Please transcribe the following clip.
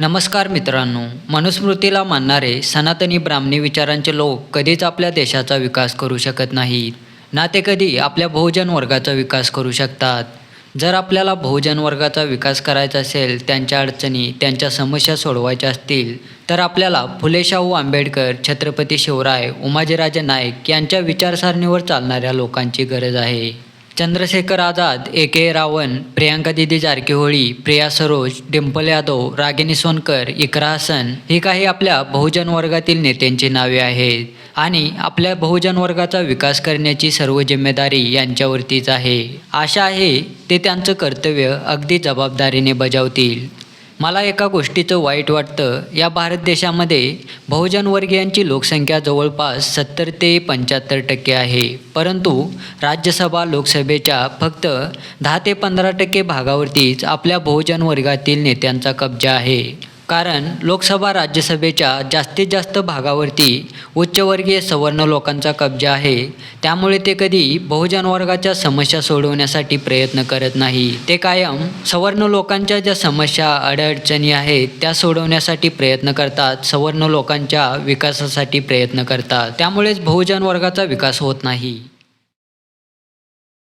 नमस्कार मित्रांनो मनुस्मृतीला मानणारे सनातनी ब्राह्मणी विचारांचे लोक कधीच आपल्या देशाचा विकास करू शकत नाहीत. ना ते कधी आपल्या बहुजन वर्गाचा विकास करू शकतात. जर आपल्याला बहुजन वर्गाचा विकास करायचा असेल त्यांच्या अडचणी त्यांच्या समस्या सोडवायच्या असतील तर आपल्याला फुले शाहू आंबेडकर छत्रपती शिवराय उमाजीराजे नाईक यांच्या विचारसरणीवर चालणाऱ्या लोकांची गरज आहे. चंद्रशेखर आझाद ए के रावण प्रियांका दिदी जारकीहोळी प्रिया सरोज डिंपल यादव रागिनी सोनकर इकरा हसन ही काही आपल्या बहुजन वर्गातील नेत्यांची नावे आहेत आणि आपल्या बहुजन वर्गाचा विकास करण्याची सर्व जिम्मेदारी यांच्यावरतीच आहे. आशा आहे ते त्यांचं कर्तव्य अगदी जबाबदारीने बजावतील. मला एका गोष्टीचं वाईट वाटतं. या भारत देशामध्ये बहुजनवर्गीयांची लोकसंख्या जवळपास सत्तर ते पंच्याहत्तर टक्के आहे. परंतु राज्यसभा लोकसभेच्या फक्त दहा ते पंधरा टक्के भागावरतीच आपल्या बहुजन वर्गातील नेत्यांचा कब्जा आहे. कारण लोकसभा राज्यसभेच्या जास्तीत जास्त भागावरती उच्चवर्गीय सवर्ण लोकांचा कब्जा आहे. त्यामुळे ते कधी बहुजन वर्गाच्या समस्या सोडवण्यासाठी प्रयत्न करत नाही. ते कायम सवर्ण लोकांच्या ज्या समस्या अडचणी आहेत त्या सोडवण्यासाठी प्रयत्न करतात. सवर्ण लोकांच्या विकासासाठी प्रयत्न करतात. त्यामुळेच बहुजन वर्गाचा विकास होत नाही.